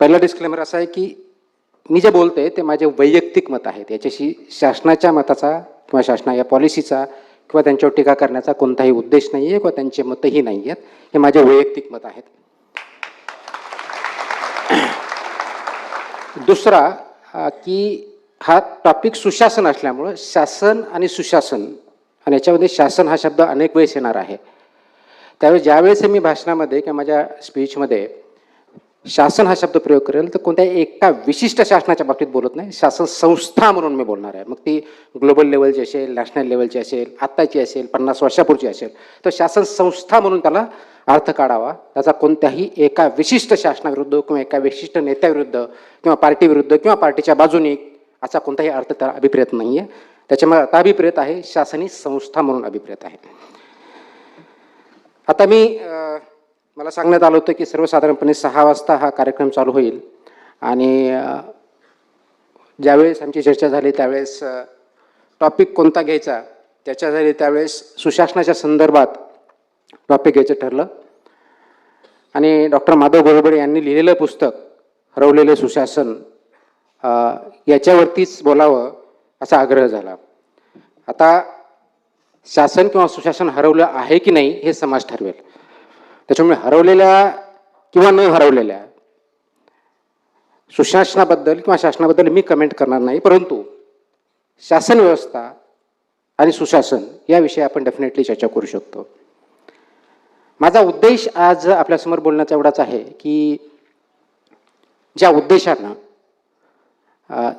पहिला डिस्क्लेमर असा आहे की मी जे बोलते ते माझे वैयक्तिक मत आहेत. याच्याशी शासनाच्या मताचा किंवा शासना या पॉलिसीचा किंवा त्यांच्यावर टीका करण्याचा कोणताही उद्देश नाही आहे किंवा त्यांचे मतही नाही आहेत हे माझे वैयक्तिक मत आहेत. दुसरा की हा टॉपिक सुशासन असल्यामुळं शासन आणि सुशासन आणि याच्यामध्ये शासन हा शब्द अनेक वेळेस येणार आहे. त्यावेळेस ज्यावेळेस मी भाषणामध्ये किंवा माझ्या स्पीचमध्ये शासन हा शब्द प्रयोग करेल तर कोणत्याही एका विशिष्ट शासनाच्या बाबतीत बोलत नाही. शासन संस्था म्हणून मी बोलणार आहे. मग ती ग्लोबल लेवलची असेल नॅशनल लेवलची असेल आत्ताची असेल पन्नास वर्षापूर्वीची असेल तर शासन संस्था म्हणून त्याला अर्थ काढावा. त्याचा कोणत्याही एका विशिष्ट शासनाविरुद्ध किंवा एका विशिष्ट नेत्याविरुद्ध किंवा पार्टीविरुद्ध किंवा पार्टीच्या बाजूने असा कोणताही अर्थ त्याला अभिप्रेत नाही आहे त्याच्यामुळे आता अभिप्रेत आहे शासनी संस्था म्हणून अभिप्रेत आहे. आता मी मला सांगण्यात आलं होतं की सर्वसाधारणपणे सहा वाजता हा कार्यक्रम चालू होईल. आणि ज्यावेळेस आमची चर्चा झाली त्यावेळेस टॉपिक कोणता घ्यायचा त्याच्या झाली त्यावेळेस सुशासनाच्या संदर्भात टॉपिक घ्यायचं ठरलं. आणि डॉक्टर माधव गोरबडे यांनी लिहिलेलं पुस्तक हरवलेले सुशासन याच्यावरतीच बोलावं असा आग्रह झाला. आता शासन किंवा सुशासन हरवलं आहे की नाही हे समाज ठरवेल. त्याच्यामुळे हरवलेल्या किंवा न हरवलेल्या सुशासनाबद्दल किंवा शासनाबद्दल मी कमेंट करणार नाही परंतु शासन व्यवस्था आणि सुशासन याविषयी आपण डेफिनेटली चर्चा करू शकतो. माझा उद्देश आज आपल्यासमोर बोलण्याचा एवढाच आहे की ज्या उद्देशानं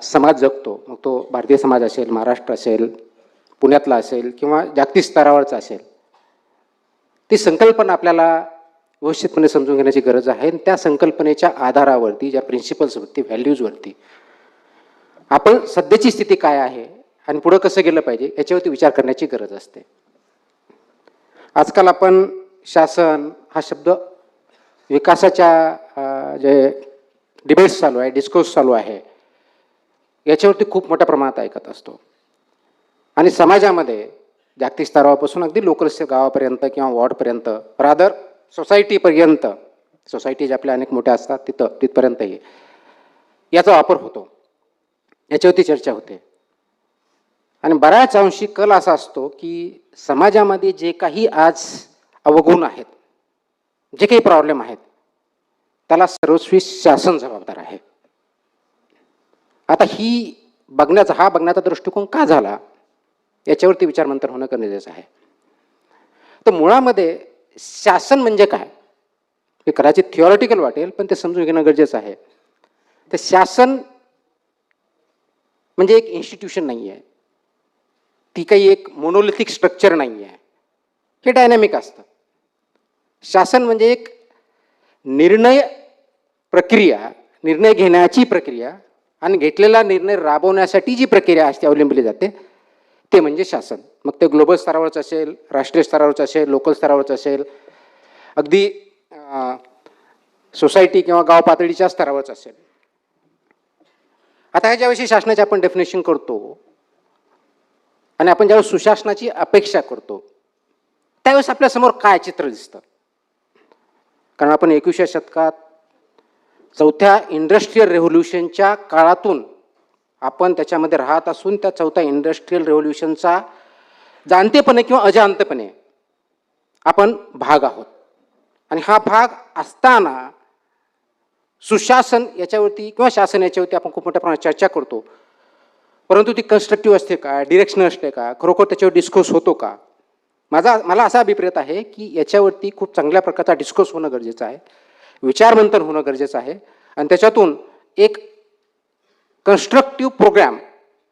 समाज जगतो मग तो भारतीय समाज असेल महाराष्ट्र असेल पुण्यातला असेल किंवा जागतिक स्तरावरचा असेल ती संकल्पना आपल्याला व्यवस्थितपणे समजून घेण्याची गरज आहे आणि त्या संकल्पनेच्या आधारावरती ज्या प्रिन्सिपल्सवरती व्हॅल्यूजवरती आपण सध्याची स्थिती काय आहे आणि पुढं कसं गेलं पाहिजे याच्यावरती विचार करण्याची गरज असते. आजकाल आपण शासन हा शब्द विकासाच्या जे डिबेट्स चालू आहे डिस्कोर्स चालू आहे याच्यावरती खूप मोठ्या प्रमाणात ऐकत असतो. आणि समाजामध्ये जागतिक स्तरावरपासून अगदी लोकल गावापर्यंत किंवा वॉर्डपर्यंत रादर सोसायटीपर्यंत सोसायटी ज्या आपल्या अनेक मोठ्या असतात तिथं तिथपर्यंतही याचा वापर होतो. याच्यावरती चर्चा होते. आणि बऱ्याच अंशी कल असा असतो की समाजामध्ये जे काही आज अवगुण आहेत जे काही प्रॉब्लेम आहेत त्याला सर्वस्वी शासन जबाबदार आहे. आता ही बघण्याचा हा बघण्याचा दृष्टिकोन का झाला याच्यावरती विचारमंथन होणं गरजेचं आहे. तर मुळामध्ये शासन म्हणजे काय? हे कदाचित थिओरिटिकल वाटेल पण ते समजून घेणं गरजेचं आहे. तर शासन म्हणजे एक इन्स्टिट्यूशन नाही आहे ती काही एक मोनोलिथिक स्ट्रक्चर नाही आहे हे डायनॅमिक असतं. शासन म्हणजे एक निर्णय प्रक्रिया निर्णय घेण्याची प्रक्रिया आणि घेतलेला निर्णय राबवण्यासाठी जी प्रक्रिया असते अवलंबली जाते ते म्हणजे शासन. मग ते ग्लोबल स्तरावरचं असेल राष्ट्रीय स्तरावरचं असेल लोकल स्तरावरचं असेल अगदी सोसायटी किंवा गाव पातळीच्या स्तरावरच असेल. आता ह्याच्याविषयी शासनाचे शासनाची आपण डेफिनेशन करतो. आणि आपण ज्यावेळेस सुशासनाची अपेक्षा करतो त्यावेळेस आपल्यासमोर काय चित्र दिसतं? कारण आपण एकविसव्या शतकात चौथ्या इंडस्ट्रीयल रेव्होल्युशनच्या काळातून आपण त्याच्यामध्ये राहत असून त्या चौथ्या इंडस्ट्रीयल रेव्होल्युशनचा जाणतेपणे किंवा अजाणतेपणे आपण भाग आहोत. आणि हा भाग असताना सुशासन याच्यावरती किंवा शासन याच्यावरती आपण खूप मोठ्या प्रमाणात चर्चा करतो. परंतु ती कन्स्ट्रक्टिव्ह असते का? डिरेक्शनल असते का? खरोखर त्याच्यावर डिस्कस होतो का? माझा मला असा अभिप्रेत आहे की याच्यावरती खूप चांगल्या प्रकारचा डिस्कस होणं गरजेचं आहे. विचारमंथन होणं गरजेचं आहे. आणि त्याच्यातून एक कन्स्ट्रक्टिव्ह प्रोग्राम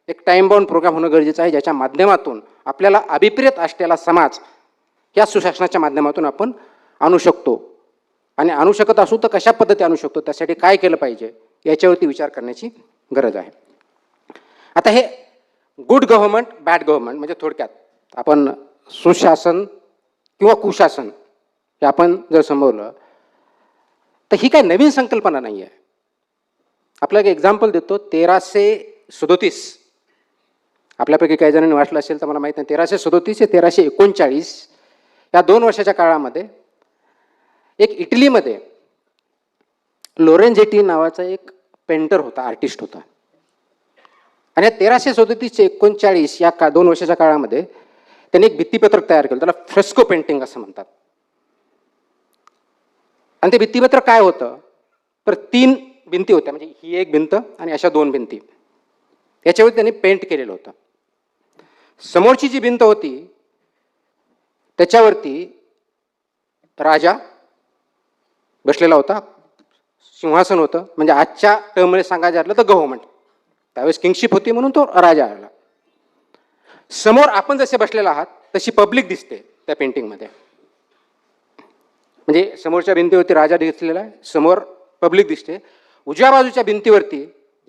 एक टाईम बाउंड प्रोग्राम होणं गरजेचं आहे ज्याच्या माध्यमातून आपल्याला अभिप्रेत असलेला समाज या सुशासनाच्या माध्यमातून आपण आणू शकतो. आणि आणू शकत असू तर कशा पद्धती आणू शकतो त्यासाठी काय केलं पाहिजे याच्यावरती विचार करण्याची गरज आहे. आता हे गुड गव्हर्मेंट बॅड गव्हर्मेंट म्हणजे थोडक्यात आपण सुशासन किंवा कुशासन हे आपण जर समोरलं तर ही काय नवीन संकल्पना नाही आहे आपल्याला एक एक्झाम्पल देतो तेराशे सदोतीस. आपल्यापैकी काही जणांनी वाचलं असेल तर मला माहीत नाही तेराशे सदोतीस ते तेराशे एकोणचाळीस या दोन वर्षाच्या काळामध्ये एक इटलीमध्ये लोरेंझेटी नावाचा एक पेंटर होता आर्टिस्ट होता. आणि तेराशे सदोतीस ते एकोणचाळीस या का दोन वर्षाच्या काळामध्ये त्यांनी एक भित्तीपत्रक तयार केलं त्याला फ्रेस्को पेंटिंग असं म्हणतात. आणि ते भित्तीपत्रक काय होतं? तर तीन भिंती होत्या. म्हणजे ही एक भिंत आणि अशा दोन भिंती. याच्यावर त्यांनी पेंट केलेलं होतं. समोरची जी भिंत होती त्याच्यावरती राजा बसलेला होता. सिंहासन होतं. म्हणजे आजच्या टर्ममध्ये सांगायचं झालं तर गव्हर्नमेंट त्यावेळेस किंगशिप होती म्हणून तो राजा आला. समोर आपण जसे बसलेला आहात तशी पब्लिक दिसते त्या पेंटिंगमध्ये म्हणजे समोरच्या भिंतीवरती राजा दिसलेला आहे. समोर पब्लिक दिसते. उजव्या बाजूच्या भिंतीवरती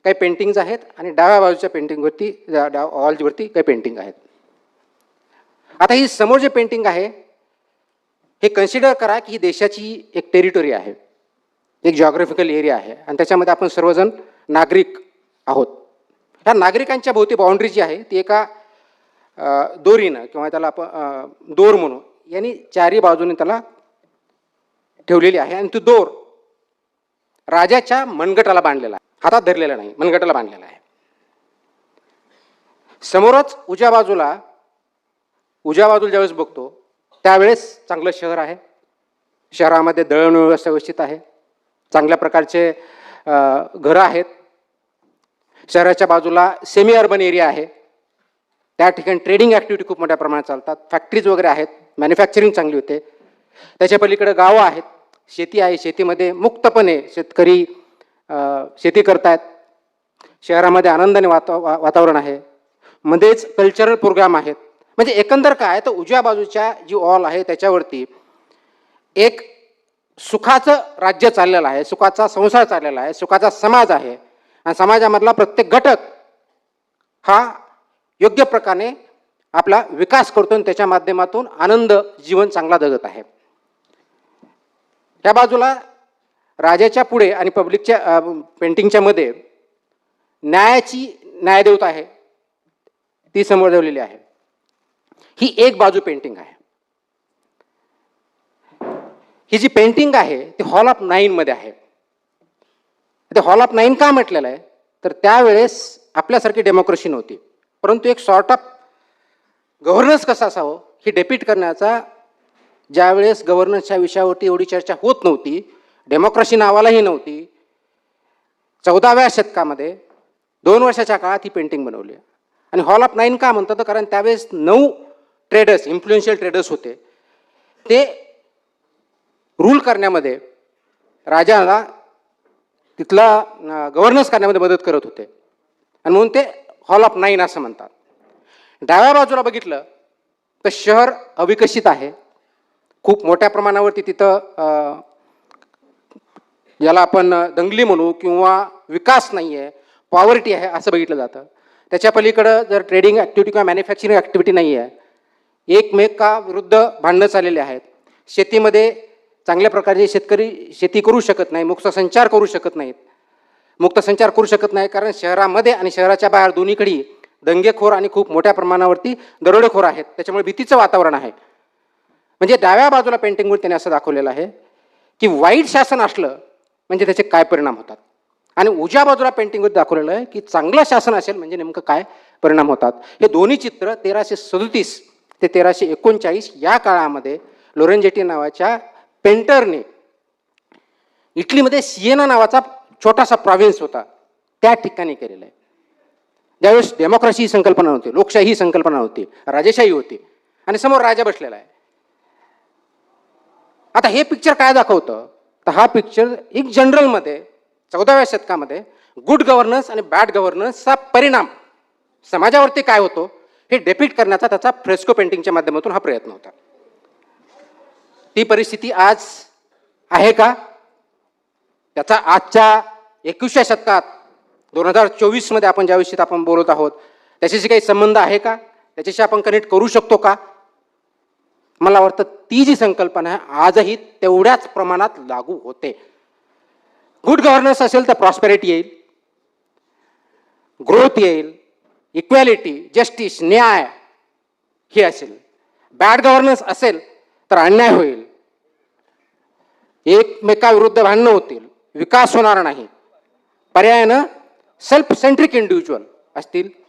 काही पेंटिंग्ज आहेत आणि डाव्या बाजूच्या पेंटिंगवरती वॉलवरती काही पेंटिंग आहेत. आता ही समोर जे पेंटिंग आहे हे कन्सिडर करा की ही देशाची एक टेरिटोरी आहे. एक जॉग्राफिकल एरिया आहे. आणि त्याच्यामध्ये आपण सर्वजण नागरिक आहोत. ह्या नागरिकांच्या भोवती बाउंड्री जी आहे ती एका दोरीनं किंवा त्याला आपण दोर म्हणू यांनी चारी बाजूने त्याला ठेवलेली आहे. आणि तो दोर राजाच्या मनगटाला बांधलेला आहे. हातात धरलेला नाही मनगटाला बांधलेला आहे. समोरच उजव्या बाजूला उजव्या बाजूला ज्यावेळेस बघतो त्यावेळेस चांगलं शहर आहे. शहरामध्ये दळण व्यवस्था व्यवस्थित आहे. चांगल्या प्रकारचे घरं आहेत. शहराच्या बाजूला सेमी अर्बन एरिया आहे. त्या ठिकाणी ट्रेडिंग ॲक्टिव्हिटी खूप मोठ्या प्रमाणात चालतात. फॅक्टरीज वगैरे आहेत. मॅन्युफॅक्चरिंग चांगली होते. त्याच्या पलीकडे गावं आहेत. शेती आहे शेतीमध्ये मुक्तपणे शेतकरी शेती करतायत. शहरामध्ये आनंदाने वाता वा- वातावरण आहे. मध्येच कल्चरल प्रोग्राम आहेत. म्हणजे एकंदर काय तर उजव्या बाजूच्या जी ऑल आहे त्याच्यावरती एक सुखाचं राज्य चाललेलं आहे सुखाचा संसार चाललेला आहे सुखाचा समाज आहे. आणि समाजामधला प्रत्येक घटक हा योग्य प्रकारे आपला विकास करतो आणि त्याच्या माध्यमातून आनंद जीवन चांगला जगत आहे. त्या बाजूला राजाच्या पुढे आणि पब्लिकच्या पेंटिंगच्या मध्ये न्यायाची न्यायदेवता आहे. ती समोरवलेली आहे. ही एक बाजू पेंटिंग आहे. ही जी पेंटिंग आहे ती हॉल ऑफ नाईनमध्ये आहे. ते हॉल ऑफ नाईन का म्हटलेलं आहे? तर त्यावेळेस आपल्यासारखी डेमोक्रेसी नव्हती. परंतु एक सॉर्ट ऑफ गव्हर्नन्स कसा असावं ही डेपिट करण्याचा ज्यावेळेस गव्हर्नन्सच्या विषयावरती एवढी चर्चा होत नव्हती डेमोक्रेसी नावालाही नव्हती चौदाव्या शतकामध्ये दोन वर्षाच्या काळात ही पेंटिंग बनवली. आणि हॉल ऑफ नाईन का म्हणतात? तर कारण त्यावेळेस नऊ ट्रेडर्स इन्फ्लुएन्शियल ट्रेडर्स होते. ते रूल करण्यामध्ये राजाला तिथला गव्हर्नन्स करण्यामध्ये मदत करत होते. आणि म्हणून ते हॉल ऑफ नाईन असं म्हणतात. डाव्या बाजूला बघितलं तर शहर अविकसित आहे. खूप मोठ्या प्रमाणावरती तिथं ज्याला आपण दंगली म्हणू किंवा विकास नाही आहे पॉवर्टी आहे असं बघितलं जातं. त्याच्या पलीकडं जर ट्रेडिंग ॲक्टिव्हिटी किंवा मॅन्युफॅक्चरिंग ॲक्टिव्हिटी नाही आहे एकमेकाविरुद्ध भांडणं चाललेली आहेत. शेतीमध्ये चांगल्या प्रकारचे शेतकरी शेती करू शकत नाही मुक्त संचार करू शकत नाहीत. मुक्त संचार करू शकत नाही कारण शहरामध्ये आणि शहराच्या बाहेर दोन्हीकडे दंगेखोर आणि खूप मोठ्या प्रमाणावरती दरोडेखोर आहेत. त्याच्यामुळे भीतीचं वातावरण आहे. म्हणजे डाव्या बाजूला पेंटिंगवर त्याने असं दाखवलेलं आहे की वाईट शासन असलं म्हणजे त्याचे काय परिणाम होतात? आणि उजव्या बाजूला पेंटिंगवर दाखवलेलं आहे की चांगलं शासन असेल म्हणजे नेमकं काय परिणाम होतात? हे दोन्ही चित्र तेराशे सदतीस ते तेराशे एकोणचाळीस या काळामध्ये लोरेंजेटी नावाच्या पेंटरने इटलीमध्ये सिएना नावाचा छोटासा प्रॉव्हिन्स होता. त्या ठिकाणी केलेलं आहे. ज्यावेळेस डेमोक्रेसी ही संकल्पना नव्हती लोकशाही ही संकल्पना होती राजेशाही होती. आणि समोर राजा बसलेला आहे. आता हे पिक्चर काय दाखवतं? तर हा पिक्चर एक जनरलमध्ये चौदाव्या शतकामध्ये गुड गव्हर्नन्स आणि बॅड गव्हर्नन्सचा परिणाम समाजावरती काय होतो हे डेपिट करण्याचा त्याचा फ्रेस्को पेंटिंगच्या माध्यमातून हा प्रयत्न होता. ती परिस्थिती आज आहे का? त्याचा आजच्या एकवीसव्या शतकात दोन हजार चोवीसमध्ये आपण ज्या विषयी आपण बोलत आहोत त्याच्याशी काही संबंध आहे का? त्याच्याशी आपण कनेक्ट करू शकतो का? मला वाटतं ती जी संकल्पना आहे आजही तेवढ्याच प्रमाणात लागू होते. गुड गव्हर्नन्स असेल तर प्रॉस्पेरिटी येईल. ग्रोथ येईल. इक्वॅलिटी जस्टिस न्याय हे असेल. बॅड गव्हर्नन्स असेल तर अन्याय होईल. एकमेकाविरुद्ध भांडणं होतील. विकास होणार नाही. पर्यायानं सेल्फ सेंट्रिक इंडिव्हिज्युअल असतील.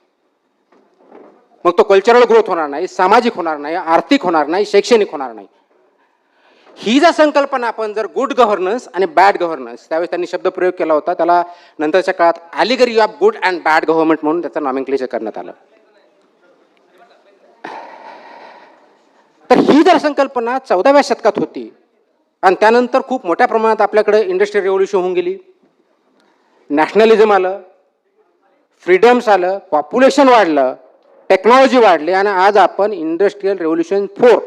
मग तो कल्चरल ग्रोथ होणार नाही सामाजिक होणार नाही आर्थिक होणार नाही शैक्षणिक होणार नाही. ही जर संकल्पना आपण जर गुड गव्हर्नन्स आणि बॅड गव्हर्नन्स त्यावेळेस त्यांनी शब्द प्रयोग केला होता त्याला नंतरच्या काळात allegory of good and bad government म्हणून त्याचं नॉमिंक्लेचर करण्यात आलं. तर ही जर संकल्पना चौदाव्या शतकात होती आणि त्यानंतर खूप मोठ्या प्रमाणात आपल्याकडे इंडस्ट्रियल रेव्होल्युशन होऊन गेली. नॅशनलिझम आलं फ्रीडम्स आलं पॉप्युलेशन वाढलं टेक्नॉलॉजी वाढली आणि आज आपण इंडस्ट्रियल रेव्होल्युशन फोर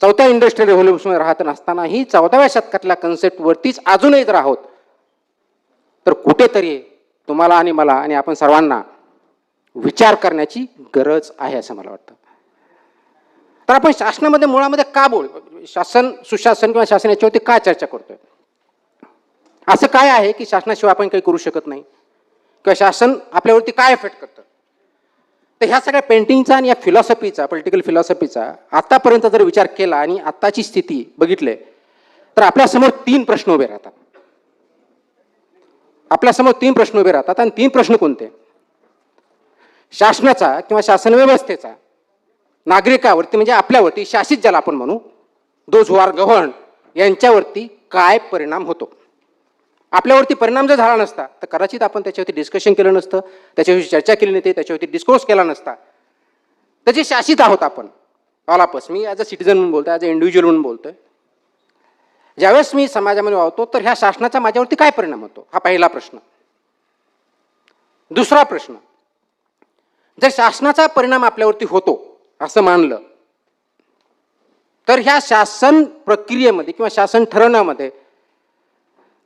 चौथ्या इंडस्ट्रियल रेव्होल्युशन राहत नसतानाही चौदाव्या शतकातल्या कन्सेप्टवरतीच अजूनही तर आहोत तर कुठेतरी तुम्हाला आणि मला आणि आपण सर्वांना विचार करण्याची गरज आहे असं मला वाटतं. तर आपण शासनामध्ये मुळामध्ये का बोल शासन सुशासन किंवा शासन याच्यावरती का चर्चा करतोय? असं काय आहे की शासनाशिवाय आपण काही करू शकत नाही? किंवा शासन आपल्यावरती काय इफेक्ट करतं? तर ह्या सगळ्या पेंटिंगचा आणि या फिलॉसॉफीचा पॉलिटिकल फिलॉसॉफीचा आतापर्यंत जर विचार केला आणि आत्ताची स्थिती बघितले तर आपल्यासमोर तीन प्रश्न उभे राहतात. आपल्यासमोर तीन प्रश्न उभे राहतात आणि तीन प्रश्न कोणते? शासनाचा किंवा शासन व्यवस्थेचा नागरिकावरती म्हणजे आपल्यावरती शासित ज्याला आपण म्हणू दोज हु आर गव्हर्न यांच्यावरती काय परिणाम होतो? आपल्यावरती परिणाम जर झाला नसता तर कदाचित आपण त्याच्यावरती डिस्कशन केलं नसतं त्याच्याविषयी चर्चा केली नसते त्याच्यावरती डिस्कोर्स केला नसता. तर जे शासित आहोत आपण ऑल आपस मी ॲज अ सिटिझन म्हणून बोलतो ॲज अ इंडिव्हिज्युअल म्हणून बोलतोय ज्यावेळेस मी समाजामध्ये वावतो तर ह्या शासनाचा माझ्यावरती काय परिणाम होतो? हा पहिला प्रश्न. दुसरा प्रश्न. जर शासनाचा परिणाम आपल्यावरती होतो असं मानलं तर ह्या शासन प्रक्रियेमध्ये किंवा शासन ठरवण्यामध्ये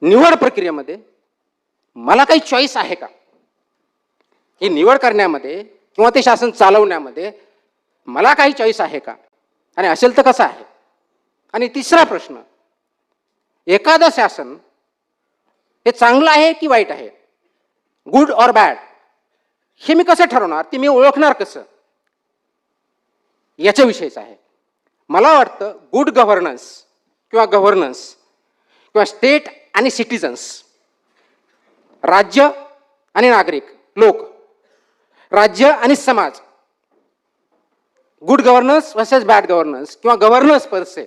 निवड प्रक्रियेमध्ये मला काही चॉईस आहे का? ही निवड करण्यामध्ये किंवा ते शासन चालवण्यामध्ये मला काही चॉईस आहे का? आणि असेल तर कसं आहे? आणि तिसरा प्रश्न एखादं शासन हे चांगलं आहे की वाईट आहे? गुड ऑर बॅड हे मी कसं ठरवणार? ते मी ओळखणार कसं? याच्याविषयीच आहे. मला वाटतं गुड गव्हर्नन्स किंवा गव्हर्नन्स किंवा स्टेट आणि सिटिझन्स राज्य आणि नागरिक लोक. राज्य आणि समाज. Good governance versus bad governance किंवा गव्हर्नन्स पर्से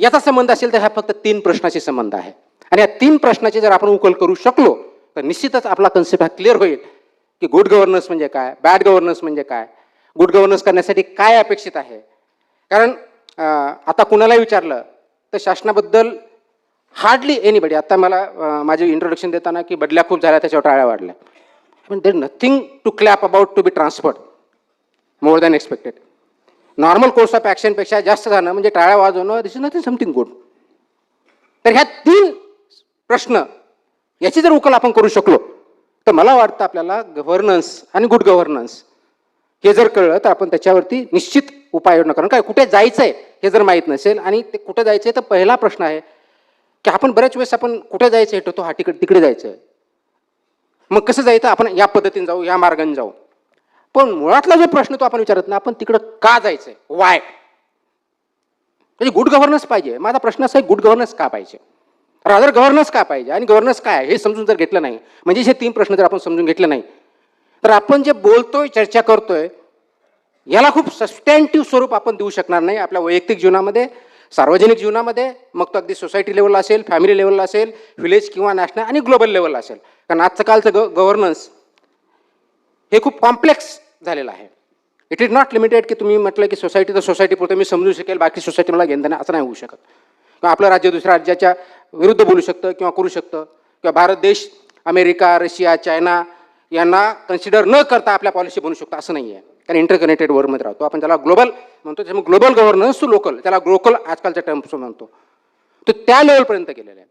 याचा संबंध असेल तर ह्या फक्त तीन प्रश्नाशी संबंध आहे. आणि या तीन प्रश्नाचे जर आपण उकल करू शकलो तर निश्चितच आपला कन्सेप्ट हा क्लिअर होईल की गुड गव्हर्नन्स म्हणजे काय बॅड गव्हर्नन्स म्हणजे काय. गुड गव्हर्नन्स करण्यासाठी काय अपेक्षित आहे? कारण आता कुणालाही विचारलं तर शासनाबद्दल हार्डली एनीबडी आता मला माझे इंट्रोडक्शन देताना की बदल्या खूप झाल्या त्याच्यावर टाळ्या वाढल्या. पण there nothing to clap about to be transferred more than expected normal course of ॲक्शनपेक्षा जास्त झालं म्हणजे टाळ्या वाजवणं this is nothing something good तर ह्या तीन प्रश्न याची जर उकल आपण करू शकलो तर मला वाटतं आपल्याला गव्हर्नन्स आणि गुड गव्हर्नन्स हे जर कळलं तर आपण त्याच्यावरती निश्चित उपाययोजना करणं काय कुठे जायचं आहे हे जर माहीत नसेल आणि ते कुठे जायचं आहे तर पहिला प्रश्न आहे की आपण बऱ्याच वेळेस आपण कुठे जायचं हे ठरतो हा तिकडे तिकडे जायचं आहे मग कसं जायचं? आपण या पद्धतीने जाऊ या मार्गाने जाऊ. पण मुळातला जो प्रश्न तो आपण विचारत नाही आपण तिकडं का जायचंय? वाय म्हणजे गुड गव्हर्नन्स पाहिजे. माझा प्रश्न असा आहे गुड गव्हर्नन्स का पाहिजे? रादर गव्हर्नन्स का पाहिजे? आणि गव्हर्नन्स काय हे समजून जर घेतलं नाही म्हणजे हे तीन प्रश्न जर आपण समजून घेतले नाही तर आपण जे बोलतोय चर्चा करतोय याला खूप सस्टॅन्टिव्ह स्वरूप आपण देऊ शकणार नाही आपल्या वैयक्तिक जीवनामध्ये. सार्वजनिक जीवनामध्ये मग तो अगदी सोसायटी लेवलला असेल फॅमिली लेवलला असेल व्हिलेज किंवा नॅशनल आणि ग्लोबल लेवलला असेल. कारण आजचं कालचं ग गव्हर्नन्स हे खूप कॉम्प्लेक्स झालेलं आहे. इट इज नॉट लिमिटेड की तुम्ही म्हटलं की सोसायटी तर सोसायटी पुरतं मी समजू शकेल बाकी सोसायटी मला घेणं असं नाही होऊ शकत. किंवा आपलं राज्य दुसऱ्या राज्याच्या विरुद्ध बोलू शकतं किंवा करू शकतं. किंवा भारत देश अमेरिका रशिया चायना यांना कन्सिडर न करता आपल्या पॉलिसी बनू शकतो असं नाही आहे कारण इंटरकनेक्टेड वर्ल्डमध्ये राहतो. आपण त्याला ग्लोबल म्हणतो त्याच्यामुळे ग्लोबल गव्हर्नन्स टू लोकल त्याला ग्लोकल आजकालच्या टर्म्स म्हणतो. तो त्या लेवलपर्यंत गेलेले आहे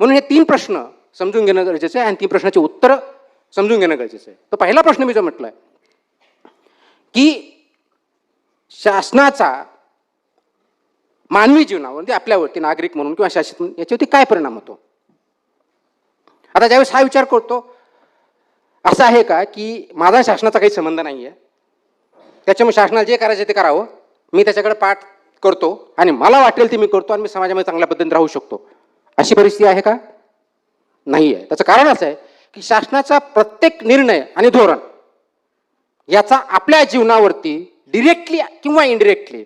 म्हणून हे तीन प्रश्न समजून घेणं गरजेचं आहे आणि तीन प्रश्नाची उत्तरं समजून घेणं गरजेचं आहे. तर पहिला प्रश्न मी जो म्हटलं की शासनाचा मानवी जीवनावर म्हणजे आपल्यावरती नागरिक म्हणून किंवा शासित म्हणून याच्यावरती काय परिणाम होतो? आता ज्यावेळेस हा विचार करतो असं आहे का की माझा शासनाचा काही संबंध नाही आहे त्याच्यामुळे शासनाला जे करायचं ते करावं. मी त्याच्याकडे पाठ करतो आणि मला वाटेल ते मी करतो आणि मी समाजामध्ये चांगल्या पद्धतीने राहू शकतो. अशी परिस्थिती आहे का? नाही आहे त्याचं कारण असं आहे की शासनाचा प्रत्येक निर्णय आणि धोरण याचा आपल्या जीवनावरती डिरेक्टली किंवा इनडिरेक्टली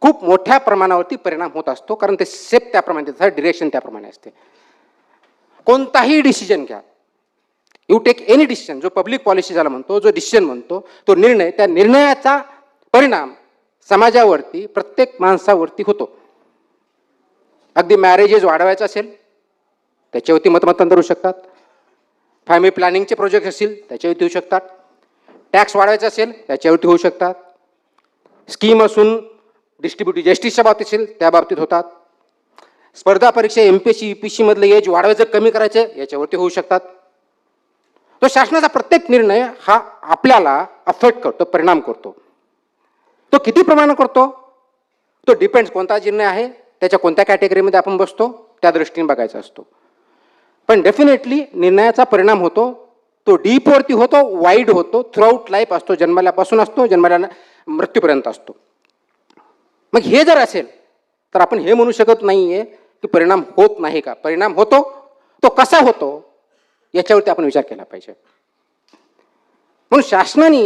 खूप मोठ्या प्रमाणावरती परिणाम होत असतो. कारण ते सेप त्याप्रमाणे त्याचं डिरेक्शन त्याप्रमाणे असते. कोणताही डिसिजन घ्या. यू टेक एनी डिसिजन जो पब्लिक पॉलिसी ज्याला म्हणतो जो डिसिजन म्हणतो तो निर्णय त्या निर्णयाचा परिणाम समाजावरती प्रत्येक माणसावरती होतो. अगदी मॅरेजेस वाढवायचं असेल त्याच्यावरती मतमतांतर होऊ शकतात. फॅमिली प्लॅनिंगचे प्रोजेक्ट असतील त्याच्यावरती होऊ शकतात. टॅक्स वाढवायचा असेल त्याच्यावरती होऊ शकतात. स्कीम असून डिस्ट्रीब्युटिव्ह जस्टिसच्या बाबतीत असेल त्या बाबतीत होतात. स्पर्धा परीक्षा M P S C U P सीमधलं age वाढवायचं कमी करायचं याच्यावरती होऊ शकतात. तो शासनाचा प्रत्येक निर्णय हा आपल्याला अफेक्ट करतो परिणाम करतो. तो किती प्रमाणात करतो? तो डिपेंड्स कोणता निर्णय आहे त्याच्या कोणत्या कॅटेगरीमध्ये आपण बसतो त्या दृष्टीने बघायचा असतो. पण डेफिनेटली निर्णयाचा परिणाम होतो तो डीपवरती होतो वाईड होतो थ्रूआउट लाईफ असतो जन्मल्यापासून असतो जन्मल्या मृत्यूपर्यंत असतो. मग हे जर असेल तर आपण हे म्हणू शकत नाही आहे की परिणाम होत नाही का? परिणाम होतो? तो कसा होतो? याच्यावरती आपण विचार केला पाहिजे. म्हणून शासनाने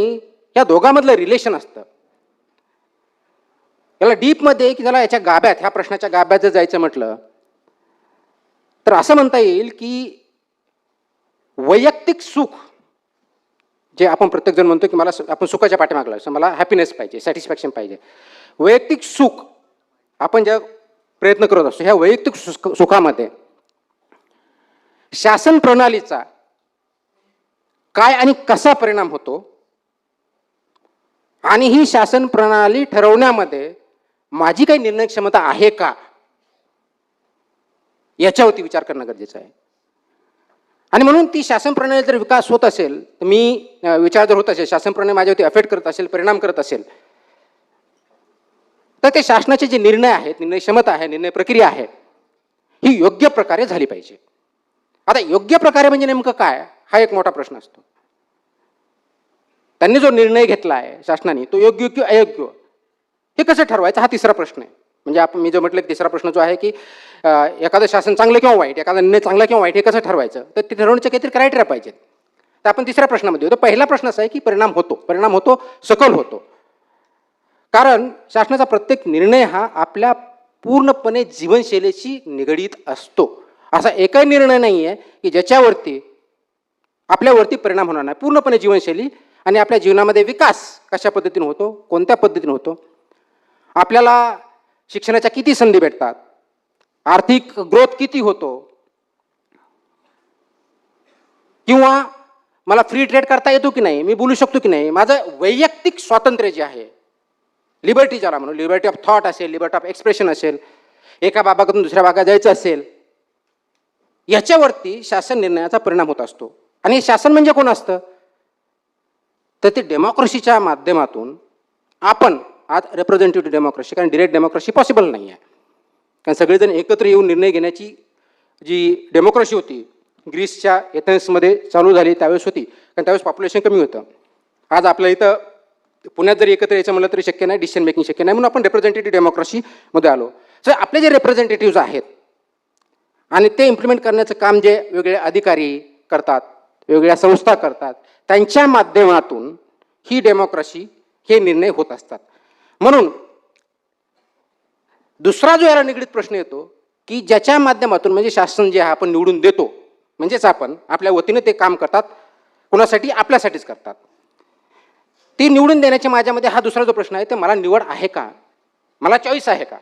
या दोघांमधलं रिलेशन असतं. याला डीपमध्ये की त्याला याच्या गाभ्यात ह्या प्रश्नाच्या गाभ्यात जर जायचं म्हटलं तर असं म्हणता येईल की वैयक्तिक सुख जे आपण प्रत्येकजण म्हणतो की मला आपण सुखाच्या पाठीमागला असं मला हॅपीनेस पाहिजे सॅटिस्फॅक्शन पाहिजे. वैयक्तिक सुख आपण ज्या प्रयत्न करत असतो ह्या वैयक्तिक सुख सुखामध्ये शासन प्रणालीचा काय आणि कसा परिणाम होतो? आणि ही शासन प्रणाली ठरवण्यामध्ये माझी काही निर्णय क्षमता आहे का? याच्यावरती विचार करणं गरजेचं आहे. आणि म्हणून ती शासन प्रणाली जर विकास होत असेल तर मी विचार जर होत असेल शासन प्रणाली माझ्यावरती अफेक्ट करत असेल परिणाम करत असेल तर ते शासनाचे जे निर्णय आहेत निर्णय क्षमता आहे निर्णय प्रक्रिया आहे ही योग्य प्रकारे झाली पाहिजे. आता योग्य प्रकारे म्हणजे नेमकं काय? हा एक मोठा प्रश्न असतो. त्यांनी जो निर्णय घेतला आहे शासनाने तो योग्य किंवा अयोग्य हे कसं ठरवायचं? हा तिसरा प्रश्न आहे. म्हणजे आपण मी जो म्हटलं तिसरा प्रश्न जो आहे की एखादं शासन चांगलं किंवा वाईट एखादा निर्णय चांगला किंवा वाईट हे कसं ठरवायचं? तर ते ठरवण्याचे काहीतरी क्रायटेरिया पाहिजेत. तर आपण तिसऱ्या प्रश्नामध्ये होतो. पहिला प्रश्न असा आहे की परिणाम होतो. परिणाम होतो सकल होतो. कारण शासनाचा प्रत्येक निर्णय हा आपल्या पूर्णपणे जीवनशैलीशी निगडीत असतो. असा एकही निर्णय नाही आहे की ज्याच्यावरती आपल्यावरती परिणाम होणार नाही. पूर्णपणे जीवनशैली आणि आपल्या जीवनामध्ये विकास कशा पद्धतीने होतो कोणत्या पद्धतीने होतो आपल्याला शिक्षणाच्या किती संधी भेटतात आर्थिक ग्रोथ किती होतो किंवा मला फ्री ट्रेड करता येतो की नाही मी बोलू शकतो की नाही माझं वैयक्तिक स्वातंत्र्य जे आहे लिबर्टी ज्याला म्हणू लिबर्टी ऑफ थॉट असेल लिबर्टी ऑफ एक्सप्रेशन असेल एका भागातून दुसऱ्या भागात जायचं असेल याच्यावरती शासन निर्णयाचा परिणाम होत असतो. आणि शासन म्हणजे कोण असतं? तर ते डेमोक्रेसीच्या माध्यमातून आपण आज रिप्रेझेंटेटिव्ह डेमोक्रेसी कारण डिरेक्ट डेमोक्रेसी पॉसिबल नाही आहे. कारण सगळेजण एकत्र येऊन निर्णय घेण्याची जी डेमोक्रेसी होती ग्रीसच्या एथेन्समध्ये चालू झाली त्यावेळेस होती. कारण त्यावेळेस पॉप्युलेशन कमी होतं. आज आपल्या इथं पुण्यात जरी एकत्र यायचं म्हणलं तरी शक्य नाही डिसिजन मेकिंग शक्य नाही म्हणून आपण रिप्रेझेंटेटिव्ह डेमोक्रेसीमध्ये आलो. सर आपले जे रिप्रेझेंटेटिव्ह आहेत आणि ते इम्प्लिमेंट करण्याचं काम जे वेगळे अधिकारी करतात वेगवेगळ्या संस्था करतात त्यांच्या माध्यमातून ही डेमोक्रेसी हे निर्णय होत असतात. म्हणून दुसरा जो याला निगडीत प्रश्न येतो की ज्याच्या माध्यमातून म्हणजे शासन जे आहे आपण निवडून देतो म्हणजेच आपण आपल्या वतीने ते काम करतात कोणासाठी? आपल्यासाठीच करतात. ती निवडून देण्याच्या माझ्यामध्ये हा दुसरा जो प्रश्न आहे ते मला निवड आहे का? मला चॉईस आहे का?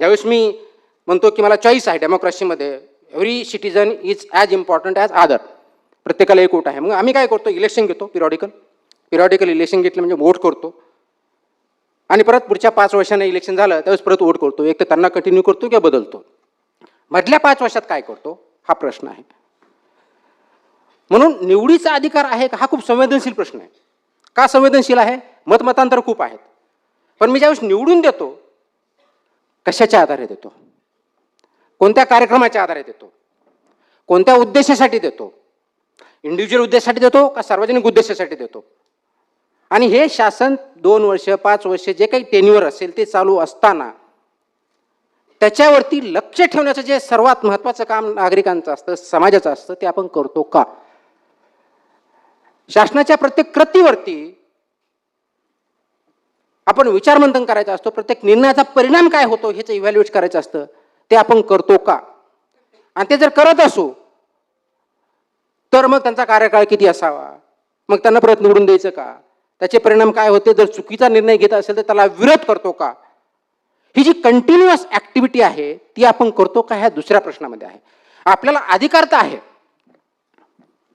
ज्यावेळेस मी म्हणतो की मला चॉईस आहे डेमोक्रेसीमध्ये every citizen is as important as other प्रत्येकाला एक वोट आहे. मग आम्ही काय करतो? इलेक्शन घेतो पिरियॉडिकल पिरियॉडिकल इलेक्शन घेतलं म्हणजे वोट करतो. आणि परत पुढच्या पाच वर्षाने इलेक्शन झालं त्यावेळेस परत वोट करतो. एक तर त्यांना कंटिन्यू करतो किंवा बदलतो. मधल्या पाच वर्षात काय करतो? हा प्रश्न आहे. म्हणून निवडीचा अधिकार आहे का? हा खूप संवेदनशील प्रश्न आहे. का संवेदनशील आहे? मतमतांतर खूप आहेत. पण मी ज्यावेळेस निवडून देतो कशाच्या आधारे देतो? कोणत्या कार्यक्रमाच्या आधारे देतो? कोणत्या उद्देशासाठी देतो? इंडिव्हिज्युअल उद्देशासाठी देतो का सार्वजनिक उद्देशासाठी देतो? आणि हे शासन दोन वर्ष पाच वर्ष जे काही टेन्युअर असेल ते चालू असताना त्याच्यावरती लक्ष ठेवण्याचं जे सर्वात महत्त्वाचं काम नागरिकांचं असतं समाजाचं असतं ते आपण करतो का? शासनाच्या प्रत्येक कृतीवरती आपण विचारमंथन करायचं असतो प्रत्येक निर्णयाचा परिणाम काय होतो ह्याचं इव्हॅल्युएट करायचं असतं. ते आपण करतो का? आणि ते जर करत असू तर मग त्यांचा कार्यकाळ किती असावा? मग त्यांना परत निवडून द्यायचं का? त्याचे परिणाम काय होते? जर चुकीचा निर्णय घेत असेल तर त्याला विरोध करतो का? ही जी कंटिन्युअस ॲक्टिव्हिटी आहे ती आपण करतो का? ह्या दुसऱ्या प्रश्नामध्ये आहे. आपल्याला अधिकार तर आहे.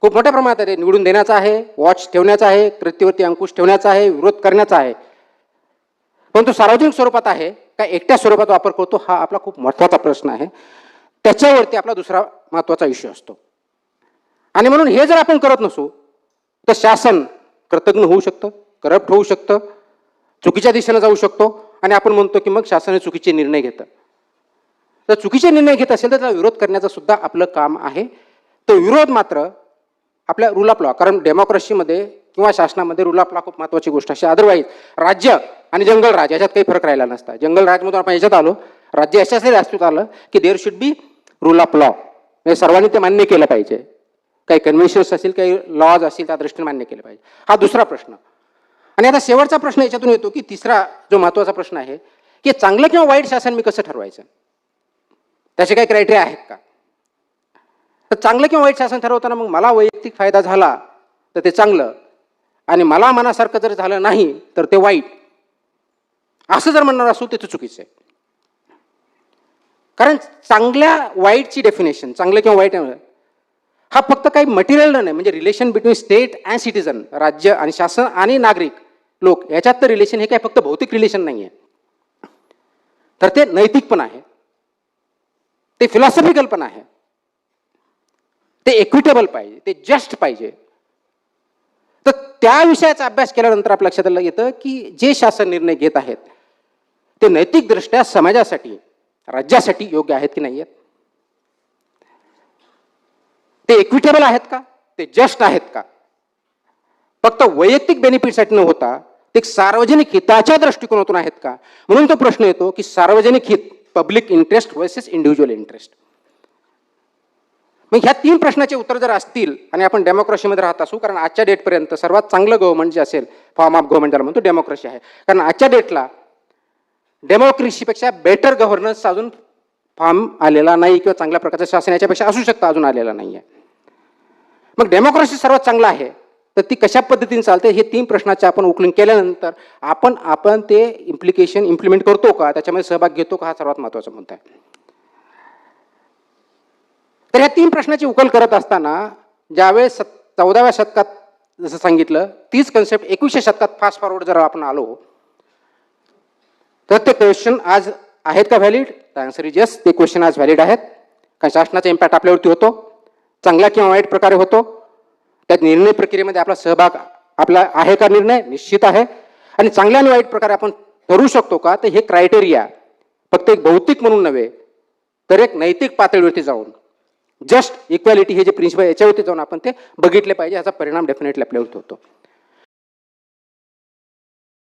खूप मोठ्या प्रमाणात आहे निवडून देण्याचा आहे वॉच ठेवण्याचा आहे कृतीवरती अंकुश ठेवण्याचा आहे विरोध करण्याचा आहे. परंतु सार्वजनिक स्वरूपात आहे का एकट्या स्वरूपात वापर करतो हा आपला खूप महत्त्वाचा प्रश्न आहे. त्याच्यावरती आपला दुसरा महत्त्वाचा इश्यू असतो. आणि म्हणून हे जर आपण करत नसू तर शासन कृतज्ञ होऊ शकतं करप्ट होऊ शकतं चुकीच्या दिशेनं जाऊ शकतो. आणि आपण म्हणतो की मग शासन चुकीचे निर्णय घेतं. तर चुकीचे निर्णय घेत असेल तर त्याला विरोध करण्याचं सुद्धा आपलं काम आहे. तो विरोध मात्र आपल्या रूल ऑफ लॉ कारण डेमोक्रेसीमध्ये किंवा शासनामध्ये रूल ऑफ लॉ खूप महत्त्वाची गोष्ट अशी. अदरवाईज राज्य आणि जंगल राज याच्यात काही फरक राहिला नसता. जंगल राजमधून आपण याच्यात आलो. राज्य याच्यासाठी अस्तित्वात आलं की there should be rule of law म्हणजे सर्वांनी ते मान्य केलं पाहिजे. काही कन्व्हेन्शन्स असतील काही लॉज असतील त्या दृष्टीने मान्य केलं पाहिजे. हा दुसरा प्रश्न. आणि आता शेवटचा प्रश्न याच्यातून येतो की तिसरा जो महत्त्वाचा प्रश्न आहे की चांगलं किंवा वाईट शासन मी कसं ठरवायचं? त्याचे काही क्रायटेरिया आहेत का? तर चांगलं किंवा वाईट शासन ठरवताना मग मला वैयक्तिक फायदा झाला तर ते चांगलं. आणि मला मनासारखं जर झालं नाही तर ते वाईट. असं जर म्हणणार असू तर ते चुकीचं आहे. कारण चांगल्या वाईटची डेफिनेशन चांगलं किंवा वाईट हा फक्त काही मटेरियल नाही म्हणजे relation between state and citizen राज्य आणि शासन आणि नागरिक लोक याच्यात तर रिलेशन हे काय फक्त भौतिक रिलेशन नाही आहे तर ते नैतिक पण आहे. ते फिलॉसॉफिकल पण आहे. ते इक्विटेबल पाहिजे ते जस्ट पाहिजे. त्या विषयाचा अभ्यास केल्यानंतर आपल्या लक्षात आलं येतं की जे शासन निर्णय घेत आहेत ते नैतिकदृष्ट्या समाजासाठी राज्यासाठी योग्य आहेत की नाही आहेत? ते इक्विटेबल आहेत का? ते जस्ट आहेत का? फक्त वैयक्तिक बेनिफिटसाठी न होता ते सार्वजनिक हिताच्या दृष्टिकोनातून आहेत का? म्हणून तो प्रश्न येतो की सार्वजनिक हित public interest versus individual interest मग ह्या तीन प्रश्नाचे उत्तर जर असतील आणि आपण डेमोक्रेसीमध्ये राहत असू कारण आजच्या डेटपर्यंत सर्वात चांगलं गव्हर्नमेंट जे असेल फॉर्म ऑफ गव्हर्नमेंट म्हणजे ज्याला म्हणतो डेमोक्रेसी आहे. कारण आजच्या डेटला डेमोक्रेसीपेक्षा बेटर गव्हर्नन्स अजून फॉर्म आलेला नाही किंवा चांगल्या प्रकारचं शासन याच्यापेक्षा असू शकतं अजून आलेला नाही आहे मग डेमोक्रेसी सर्वात चांगला आहे तर ती कशा पद्धतीने चालते हे तीन प्रश्नाचे आपण उकलून केल्यानंतर आपण आपण ते इम्प्लिकेशन इम्प्लिमेंट करतो का त्याच्यामध्ये सहभाग घेतो का हा सर्वात महत्त्वाचा मुद्दा आहे. तर ह्या तीन प्रश्नाची उकल करत असताना ज्यावेळेस सत चौदाव्या शतकात जसं सांगितलं तीच कन्सेप्ट एकवीसशे शतकात फास्ट फॉरवर्ड जर आपण आलो तर ते क्वेश्चन आज आहेत का व्हॅलिड आन्सर इज यस ते क्वेश्चन आज व्हॅलिड आहेत. कारण शासनाचा इम्पॅक्ट आपल्यावरती होतो. चांगल्या किंवा वाईट प्रकारे होतो. त्यात निर्णय प्रक्रियेमध्ये आपला सहभाग आपला आहे का निर्णय? निश्चित आहे. आणि चांगल्या आणि वाईट प्रकारे आपण ठरू शकतो का? तर हे क्रायटेरिया फक्त एक भौतिक म्हणून नव्हे तर एक नैतिक पातळीवरती जाऊन. जस्ट इक्वॅलिटी हे जे प्रिन्सिपल याच्यावरती जाऊन आपण ते बघितले पाहिजे याचा परिणाम डेफिनेटली आपल्यावरती होतो.